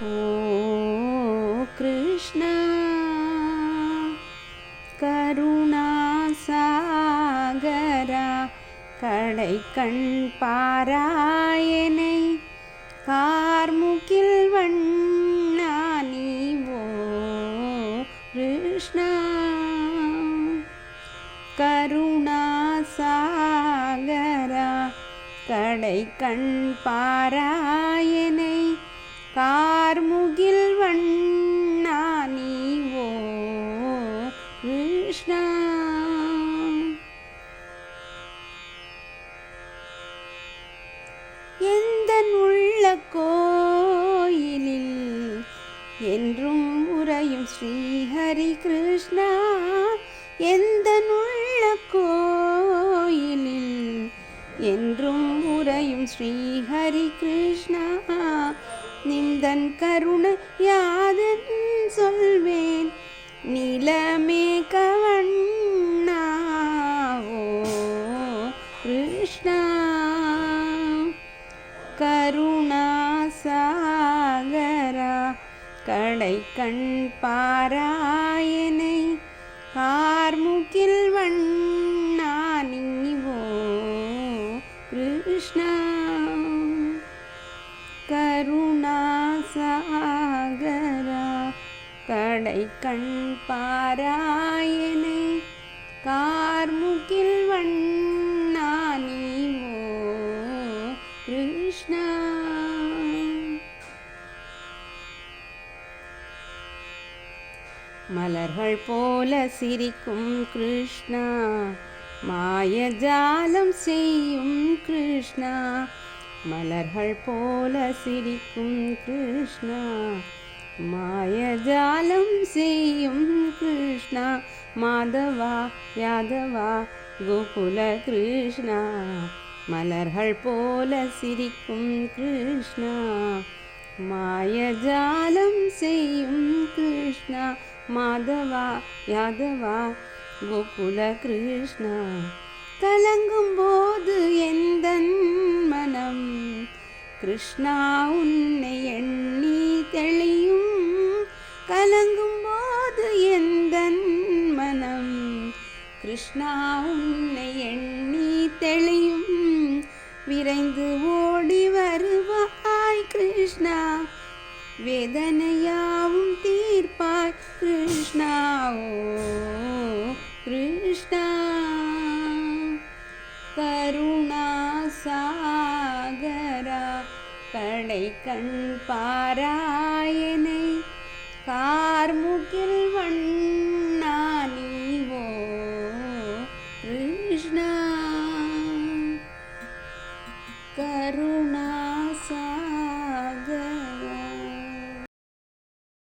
ஓ கிருஷ்ணா கருணாசாகரா கடை கண் பாராயனை கார்முகில் வண்ணா நீ கிருஷ்ணா கருணாசாகரா கடை கண் பாராயனை கார்முகில் வண்ணா நீவோ கிருஷ்ணா எந்த உள்ள கோயிலில் என்றும் உறையும் ஸ்ரீஹரி கிருஷ்ணா? எந்த உள்ள கோயிலில் என்றும் உறையும் ஸ்ரீஹரி கிருஷ்ணா? நிந்தன் கருணை யாதன் சொல்வேன் நிலமே கவண்ணா ஓ கிருஷ்ணா கருணாசாகரா கடை கண் பாராயனை கார்முகில் வண்ணா நீவோ கிருஷ்ணா. கருணாசாகரா கடை கண் பாராயனை கார்முகில் வண்ணா கிருஷ்ணா. மலர்கள் போல சிரிக்கும் கிருஷ்ணா மாயஜாலம் செய்யும் கிருஷ்ணா. மலர்கள் போல சிரிக்கும் கிருஷ்ணா மாயஜாலம் செய்யும் கிருஷ்ணா மாதவா யாதவா கோகுல கிருஷ்ணா. மலர்கள் போல சிரிக்கும் கிருஷ்ணா மாயஜாலம் செய்யும் கிருஷ்ணா மாதவா யாதவா கோகுல கிருஷ்ணா. கலங்கும் போது எந்தன் ஞானம் கிருஷ்ணா உன்னை எண்ணி தெளியும். கலங்கும் போது எந்த மனம் கிருஷ்ணா உன்னை எண்ணி தெளியும். விரைந்து ஓடி வருவாய் கிருஷ்ணா. வேதனையாவும் தீர்ப்பாய் கிருஷ்ணா. ஓ கிருஷ்ணா. கருணா சா கணை கண் பாராயனை கார்முகில் வண்ணானீவோ கிருஷ்ணா. கருணா